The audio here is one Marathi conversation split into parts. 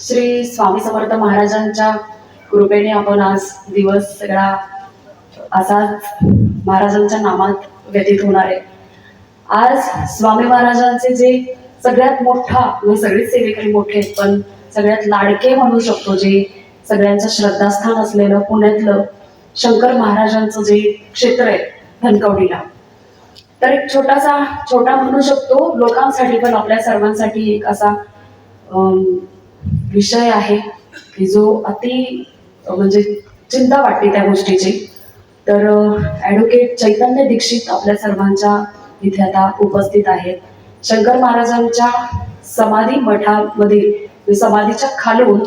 श्री स्वामी समर्थ महाराजांच्या कृपेने आपण आज दिवस सगळा असाच महाराजांच्या नामात व्यतीत होणार आहे. आज स्वामी महाराजांचे जे सगळ्यात मोठा म्हणजे सगळेच सेवेकरी मोठे आहेत पण सगळ्यात लाडके म्हणू शकतो जे सगळ्यांचं श्रद्धास्थान असलेलं पुण्यातलं शंकर महाराजांचं जे क्षेत्र आहे धनकवडीला. तर एक छोटासा छोटा म्हणू शकतो लोकांसाठी पण आपल्या सर्वांसाठी एक असा विषय आहे की जो अति म्हणजे चिंता वाटते त्या गोष्टीची. तर ॲडव्होकेट चैतन्य दीक्षित आपल्या सर्वांच्या इथे आता उपस्थित आहेत. शंकर महाराजांच्या समाधी मठामध्ये समाधीच्या खालून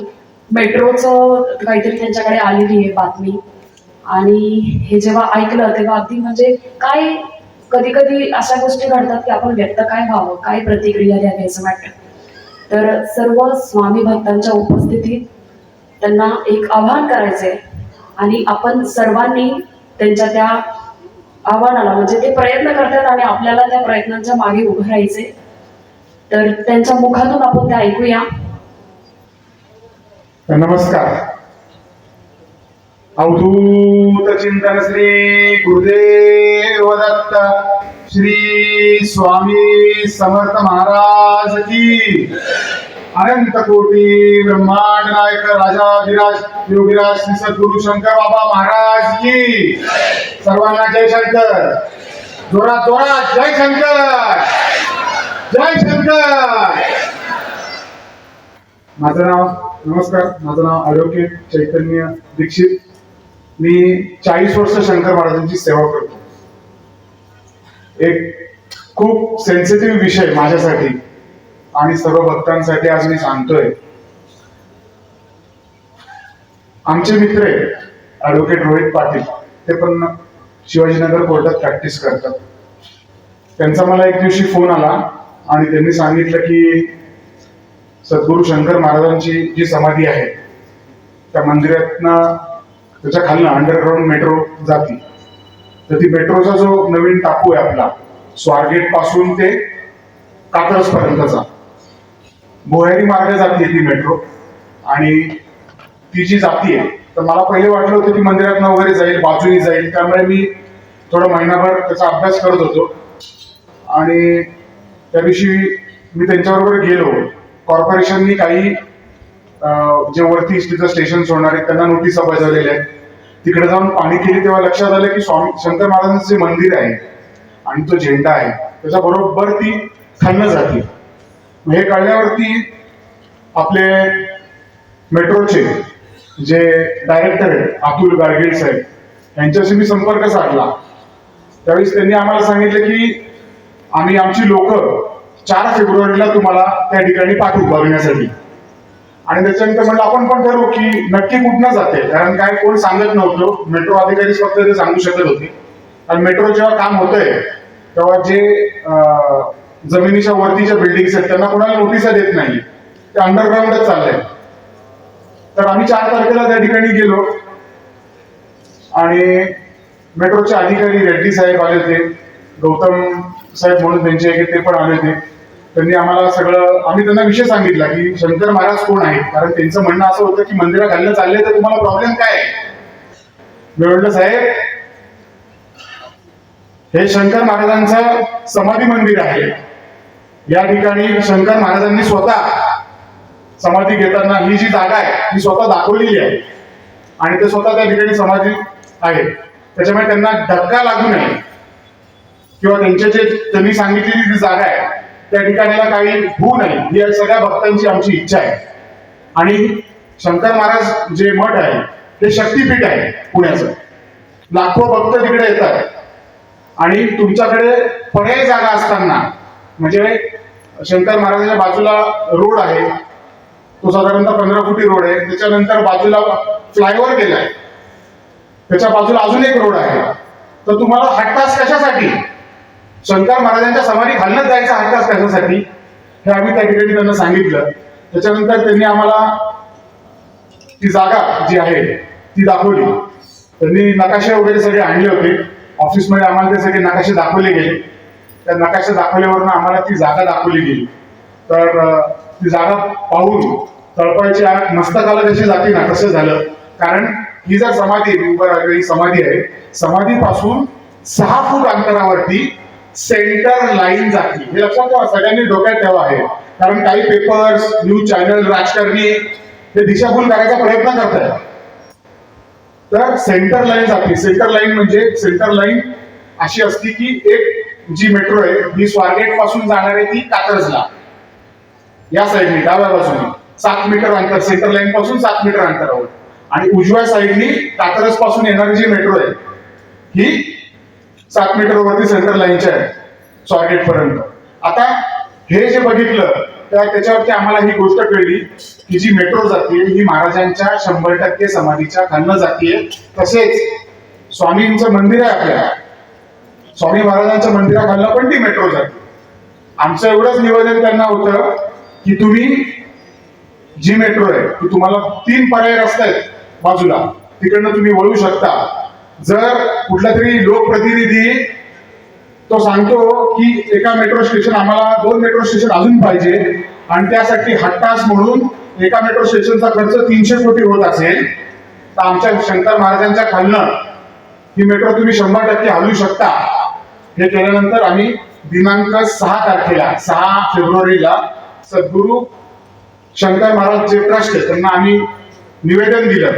मेट्रोचं काहीतरी त्यांच्याकडे आलेली आहे बातमी. आणि हे जेव्हा ऐकलं तेव्हा अगदी म्हणजे काय कधी कधी अशा गोष्टी घडतात की आपण व्यक्त काय व्हावं काय प्रतिक्रिया द्यावी असं वाटतं. तर सर्व स्वामी भक्तांच्या उपस्थितीत त्यांना एक आव्हान करायचंय. आणि आपण सर्वांनी त्यांच्या त्या आव्हानाला म्हणजे ते प्रयत्न करतात आणि आपल्याला त्या प्रयत्नांच्या मागे उभं राहायचे तर त्यांच्या मुखातून आपण ते ऐकूया. नमस्कार. अवधूत चिंतन श्री गुरुदेव दत्त. श्री स्वामी समर्थ महाराज की। अनंत कोटी ब्रह्मांड नायक राजाधिराज योगीराज श्री सद्गुरु शंकर बाबा महाराज की। सर्वांना जय शंकर। जोरात जोरात जय शंकर। जय शंकर। माझं नाव नमस्कार माझं नाव ॲडव्होकेट चैतन्य दीक्षित. मी चाळीस वर्ष शंकर महाराजांची सेवा करतो. एक खूप सेन्सिटिव्ह विषय माझ्यासाठी आणि सर्व भक्तांसाठी आज मी सांगतोय. आमचे मित्र आहेत ॲडव्होकेट रोहित पाटील. ते पण शिवाजीनगर कोर्टात प्रॅक्टिस करतात. त्यांचा मला एक दिवशी फोन आला आणि त्यांनी सांगितलं की सद्गुरू शंकर महाराजांची जी समाधी आहे त्या मंदिरातनं त्याच्या खालनं अंडरग्राऊंड मेट्रो जाती. तर ती मेट्रोचा जो नवीन टाकू आहे आपला स्वारगेटपासून ते कात्रज पर्यंतचा भुयारी मार्ग जाते ती मेट्रो आणि ती जी जाती आहे तर मला पहिले वाटलं होतं की मंदिरातनं वगैरे जाईल बाजूनी जाईल. त्यामुळे मी थोडा महिनाभर त्याचा अभ्यास करत होतो. आणि त्या दिवशी मी त्यांच्याबरोबर गेलो. कॉर्पोरेशननी काही जे वरती तिथं स्टेशन सोडणार आहेत त्यांना नोटीसा बजावलेल्या आहेत. तिकडे जाऊन पाणी केली तेव्हा लक्षात आलं की स्वामी शंकर महाराजांचं जे मंदिर आहे आणि तो झेंडा आहे त्याच्या बरोबर ती खन्न जाते. मग हे कळल्यावरती आपले मेट्रोचे जे डायरेक्टर आहेत अतुल गाडगीळ साहेब यांच्याशी मी संपर्क साधला. त्यावेळेस त्यांनी आम्हाला सांगितलं की आम्ही आमची लोक चार फेब्रुवारीला तुम्हाला त्या ठिकाणी पाठवू बघण्यासाठी आणि त्याच्यानंतर म्हणलं आपण पण ठरवू की नक्की कुठनं जाते. कारण काय कोण सांगत नव्हतं. मेट्रो अधिकारी फक्त ते सांगू शकत होते. आणि मेट्रो जेव्हा काम होतंय तेव्हा जे जमिनीच्या वरतीच्या बिल्डिंग्स आहेत त्यांना कोणाला नोटिसा देत नाही. ते अंडरग्राऊंडच चाललंय. तर आम्ही चार तारखेला त्या ठिकाणी गेलो. आणि मेट्रोचे अधिकारी रेड्डी साहेब आले होते. गौतम साहेब म्हणून त्यांचे ते पण आले होते. त्यांनी आम्हाला सगळं आम्ही त्यांना विषय सांगितला की शंकर महाराज कोण आहेत? कारण त्यांचं म्हणणं असं होतं की मंदिरात घालणं चालले तर तुम्हाला प्रॉब्लेम काय आहे? मी म्हटलं साहेब हे शंकर महाराजांचं समाधी मंदिर आहे. या ठिकाणी शंकर महाराजांनी स्वतः समाधी घेताना ही जी जागा आहे ती स्वतः दाखवलेली आहे. आणि ते स्वतः त्या ठिकाणी समाधी आहे. त्याच्यामुळे त्यांना धक्का लागू नये. किंवा त्यांचे जे त्यांनी सांगितलेली जी जागा आहे त्या ठिकाणाला काही होऊ नये ही या सगळ्या भक्तांची आमची इच्छा आहे. आणि शंकर महाराज जे मठ आहे ते शक्तीपीठ आहे पुण्याचं. लाखो भक्त तिकडे येतात. आणि तुमच्याकडे पर्याय जागा असताना म्हणजे शंकर महाराजांच्या बाजूला रोड आहे. तो साधारणतः पंधरा फुटी रोड आहे. त्याच्यानंतर बाजूला फ्लायओव्हर गेलाय त्याच्या बाजूला अजून एक रोड आहे. तर तुम्हाला हट्टास कशासाठी? शंकर महाराजांच्या समाधी खालनच जायचा का कशासाठी हे आम्ही त्या ठिकाणी त्यांना सांगितलं. त्याच्यानंतर त्यांनी आम्हाला ती जागा जी आहे ती दाखवली. त्यांनी नकाशे वगैरे सगळे आणले होते. ऑफिसमध्ये आम्हाला ते सगळे नकाशे दाखवले गेले. त्या नकाशे दाखवल्यावरनं आम्हाला ती जागा दाखवली गेली. तर ती जागा पाहून तळपायची आग मस्तकाला जशी जाते ना कसं झालं. कारण ही जर समाधी मी उभं राहिलेली समाधी आहे समाधीपासून सहा फूट अंतरावरती सेंटर लाईन जाते हे लक्षात ठेवा सगळ्यांनी डोक्यात ठेवा आहे कारण काही पेपर्स न्यूज चॅनल राजकारणी ते दिशाभूल करायचा प्रयत्न करतात तर सेंटर लाईन जाते सेंटर लाईन म्हणजे सेंटर लाईन अशी असती की एक जी मेट्रो आहे ही स्वारगेटपासून जाणार आहे ती कात्रजला. या साईडनी डाव्या बाजूने. सात मीटर अंतर सेंटर लाईन पासून सात मीटर अंतरावर. आणि उजव्या साईडनी कात्रजपासून येणारी जी मेट्रो आहे ही सात मीटर वरती सेंटर लाईनच्या आहे स्वारगेट पर्यंत. आता हे जे बघितलं तर त्याच्यावरती आम्हाला ही गोष्ट कळली की जी मेट्रो जाते ही महाराजांच्या शंभर टक्के समाधीच्या खालनं जाते तसेच स्वामींचं मंदिर आहे आपल्या. स्वामी महाराजांच्या मंदिराखालनं पण ती मेट्रो जाते. आमचं एवढंच निवेदन त्यांना होतं की तुम्ही जी मेट्रो आहे ती तुम्हाला तीन पर्याय रस्ते आहेत बाजूला. तिकडनं तुम्ही वळू शकता. जर कुठला तरी लोकप्रतिनिधी तो सांगतो की एका मेट्रो स्टेशन आम्हाला दोन मेट्रो स्टेशन अजून पाहिजे आणि त्यासाठी हट्टास म्हणून एका मेट्रो स्टेशनचा खर्च तीनशे कोटी होत असेल तर आमच्या शंकर महाराजांच्या खालनं ही मेट्रो तुम्ही शंभर टक्के हलवू शकता. हे केल्यानंतर आम्ही दिनांक सहा तारखेला सहा फेब्रुवारीला सद्गुरू शंकर महाराज जे ट्रस्ट आहे त्यांना आम्ही निवेदन दिलं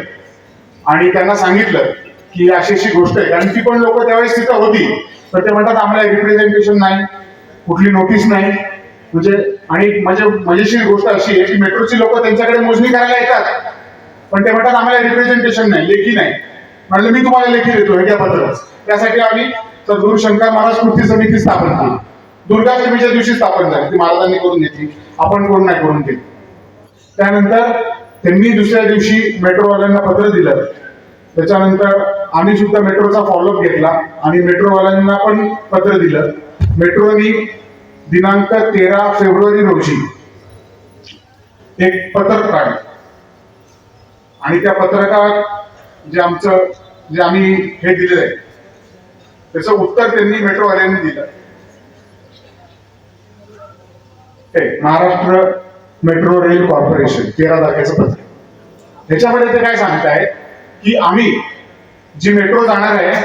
आणि त्यांना सांगितलं की अशी अशी गोष्ट आहे. कारण ती पण लोक त्यावेळेस तिथं होती. तर ते म्हणतात आम्हाला रिप्रेझेंटेशन नाही. कुठली नोटीस नाही. म्हणजे आणि म्हणजे मजेशीर गोष्ट अशी आहे की मेट्रोची लोक त्यांच्याकडे मोजणी करायला येतात. पण ते म्हणतात आम्हाला रिप्रेझेंटेशन नाही लेखी नाही. म्हणलं मी तुम्हाला लेखी देतो हे पत्रच. त्यासाठी आम्ही तर शंकर महाराज कृती समिती स्थापन केली. दुर्गाष्टमीच्या दिवशी स्थापन झाली. ती महाराजांनी करून घेतली. आपण कोण नाही करून घेतली त्यानंतर त्यांनी दुसऱ्या दिवशी मेट्रोवाल्यांना पत्र दिलं. त्याच्यानंतर आम्ही सुद्धा मेट्रोचा फॉलोअप घेतला आणि मेट्रोवाल्यांना पण पत्र दिलं. मेट्रोनी दिनांक तेरा फेब्रुवारी रोजी एक पत्रक काढलं. आणि त्या पत्रकात जे आमचं जे आम्ही हे दिलेलं आहे त्याचं उत्तर त्यांनी मेट्रोवाल्यांनी दिलं. हे महाराष्ट्र मेट्रो रेल कॉर्पोरेशन तेरा तारखेचं पत्र ह्याच्यामध्ये ते काय सांगताय की आम्ही जी मेट्रो जाणार आहे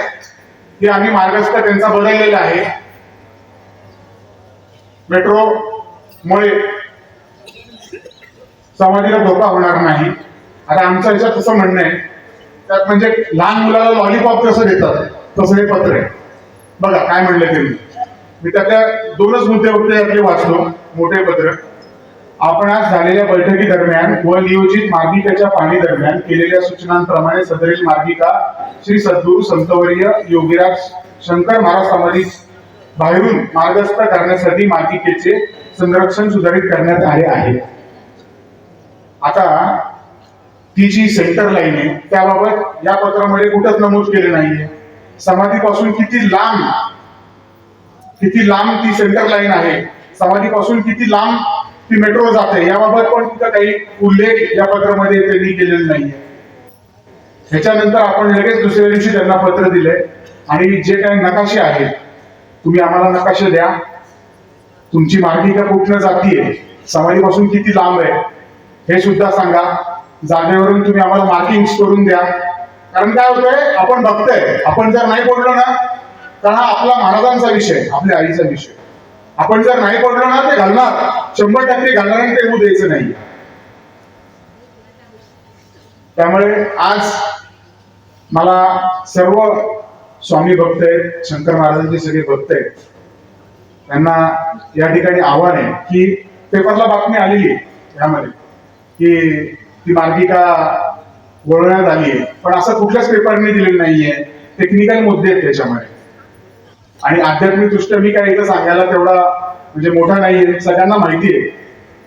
ती आम्ही मार्गस्थ त्यांचा बदललेला आहे. मेट्रो मुळे समाधीला धोका होणार नाही. आता आमचं याच्यात तसं म्हणणं आहे. त्यात म्हणजे लहान मुलाला लॉलीपॉप कसं देतात तसं हे पत्र आहे. बघा काय म्हणलं त्यांनी मी. त्यातल्या दोनच मुद्दे होते वाचलो मोठे पत्र. आपण आज झालेल्या बैठकी दरम्यान व नियोजित मार्गिकेच्या पाहणी दरम्यान केलेल्या सूचनांप्रमाणे सदरील मार्गिका श्री सद्गुरु संतवर्य योगीराज शंकर महाराज समाधी बाहेरून मार्गस्थ करण्यासाठी मार्गिकेचे संरक्षण सुधारित करण्यात आले आहे. आता ती जी सेंटर लाईन आहे त्याबाबत या पत्रामध्ये कुठंच नमूद केले नाहीये. समाधीपासून किती लांब किती लांब ती सेंटर लाईन आहे? समाधीपासून किती लांब ती मेट्रो जाते. याबाबत पण तिथं काही उल्लेख या पत्रामध्ये त्यांनी केलेला नाहीये. ह्याच्यानंतर आपण लगेच दुसऱ्या दिवशी त्यांना पत्र दिले आणि जे काही नकाशे आहेत तुम्ही आम्हाला नकाशे द्या. तुमची मार्गिका कुठनं जातीये? समाधीपासून किती लांब आहे? हे सुद्धा सांगा. जागेवरून तुम्ही आम्हाला मार्किंग करून द्या. कारण काय होतंय? आपण बघतोय. आपण जर नाही बोललो ना तर हा आपला महाराजांचा विषय आपल्या आईचा विषय. आपण जर नाही पडलो ना ते घालणार. शंभर टक्के घालणार आणि ते होऊ द्यायचं नाही. त्यामुळे आज मला सर्व स्वामी भक्त आहेत शंकर महाराजांचे सगळे भक्त आहेत. त्यांना या ठिकाणी आव्हान आहे की पेपरला बातमी आलेली आहे यामध्ये की ती मार्गिका वळवण्यात आली आहे. पण असं कुठल्याच पेपरने दिलेलं नाहीये. टेक्निकल मुद्दे आहेत त्याच्यामध्ये. आणि आध्यात्मिक दृष्ट्या मी काय इथं सांगायला तेवढा म्हणजे मोठा नाहीये सगळ्यांना माहिती आहे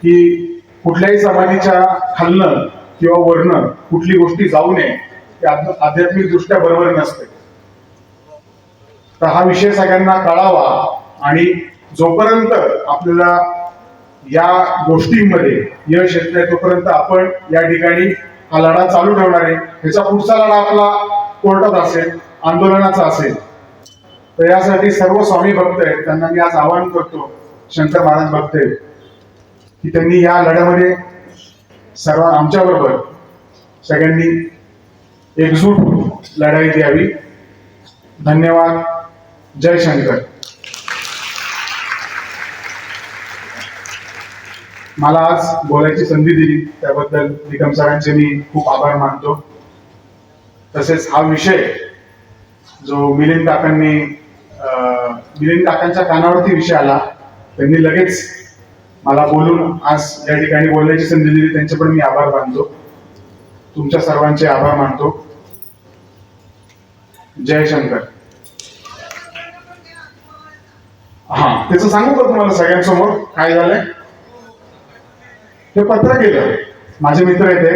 की कुठल्याही समाधीच्या खालनं किंवा वरनं कुठली गोष्टी जाऊ नये ते आध्यात्मिक दृष्ट्या बरोबर नसते. तर हा विषय सगळ्यांना कळावा आणि जोपर्यंत आपल्याला या गोष्टींमध्ये यश येत नाही तोपर्यंत आपण या ठिकाणी हा लढा चालू ठेवणार आहे. ह्याचा पुढचा लढा आपला कोर्टात असेल आंदोलनाचा असेल. तर यासाठी सर्व स्वामी भक्त आहेत. त्यांना मी आज आवाहन करतो शंकर महाराज भक्त आहेत की त्यांनी या लढ्यामध्ये सर्व आमच्याबरोबर सगळ्यांनी एकजूट लढाई द्यावी. धन्यवाद. जय शंकर. मला आज बोलायची संधी दिली त्याबद्दल निकम सरांचे मी खूप आभार मानतो. तसेच हा विषय जो मिलिंद काकांनी मिलिंद काकांच्या कानावरती विषय आला. त्यांनी लगेच मला बोलून आज या ठिकाणी बोलण्याची संधी दिली. त्यांचे पण मी आभार मानतो. तुमच्या सर्वांचे आभार मानतो. जय शंकर. हा त्याचं सांगू का तुम्हाला सगळ्यांसमोर? काय झालंय? हे पत्र गेलं. माझे मित्र येते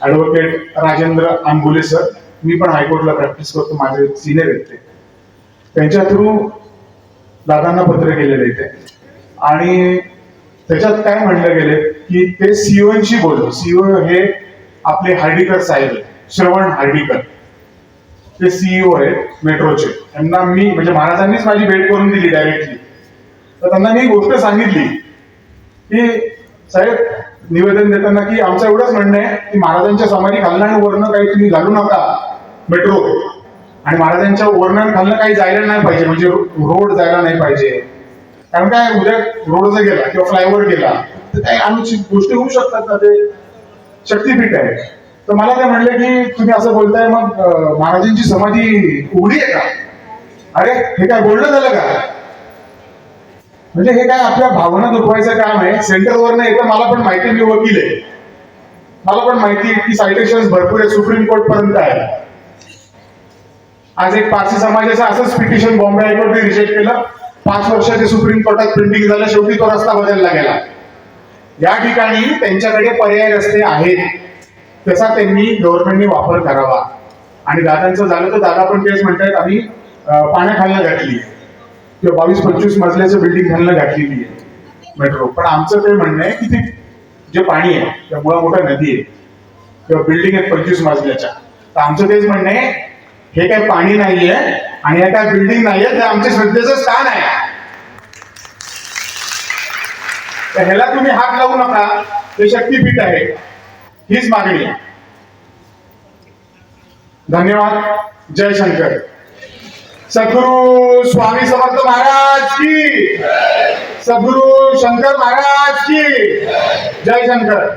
ऍडव्होकेट राजेंद्र आंबुले सर मी पण हायकोर्टला प्रॅक्टिस करतो. माझे सिनियर येते त्यांच्या थ्रू दादांना पत्र केलेले ते. आणि त्याच्यात काय म्हणलं गेले की ते सीओनशी बोलतो सीओ हे आपले हार्डीकर साहेब श्रवण हार्डीकर. ते सीईओ आहेत मेट्रोचे. त्यांना मी म्हणजे महाराजांनीच माझी भेट करून दिली डायरेक्टली तर त्यांना मी गोष्ट सांगितली की साहेब निवेदन देताना की आमचं एवढंच म्हणणं आहे की महाराजांच्या समाधी घालणं आणि वरणं काही तुम्ही घालू नका मेट्रो. आणि महाराजांच्या वर्णन खालनं काही जायला नाही पाहिजे म्हणजे रोड जायला नाही पाहिजे. कारण काय उद्या रोड जर गेला किंवा फ्लायओव्हर गेला तर काही अनुचित गोष्टी होऊ शकतात ना ते. शक्तीपीठ आहे. तर मला काय म्हणलं की तुम्ही असं बोलताय मग महाराजांची समाधी उघडी आहे का? अरे हे काय बोलणं झालं का? म्हणजे हे काय आपल्या भावना दुखवायचं काम आहे? सेंटरवर नाही तर मला पण माहिती मी वकील आहे. मला पण माहिती आहे की सायटेशन भरपूर आहे सुप्रीम कोर्ट पर्यंत आहे. आज एक पारसी समाजाचं असंच पिटिशन बॉम्बे हायकोर्टने रिजेक्ट केलं. पाच वर्षाचे सुप्रीम कोर्टात प्रिंटिंग झालं शेवटी तो रस्ता बदलला गेला. या ठिकाणी त्यांच्याकडे पर्याय रस्ते आहेत. त्याचा त्यांनी गव्हर्नमेंटने वापर करावा. आणि दादांचं झालं तर दादा पण तेच म्हणतायत आम्ही पाण्या पाण्याखालनं घातली. किंवा बावीस पंचवीस मजल्याचं बिल्डिंग खालनं घातलेली आहे. मेट्रो पण आमचं ते म्हणणं आहे की ते जे पाणी आहे त्या मुळा मोठा नदी आहे किंवा बिल्डिंग आहेत पंचवीस मजल्याच्या. तर आमचं तेच म्हणणं आहे हे काही पाणी नाहीये आणि हे काय बिल्डिंग नाहीये ते आमच्या श्रद्धेचं स्थान आहे. तर ह्याला तुम्ही हात लावू नका. ते शक्तीपीठ आहे. हीच मागणी आहे. धन्यवाद. जय शंकर. सद्गुरु स्वामी समर्थ महाराज की. सद्गुरु शंकर महाराज की. जय शंकर.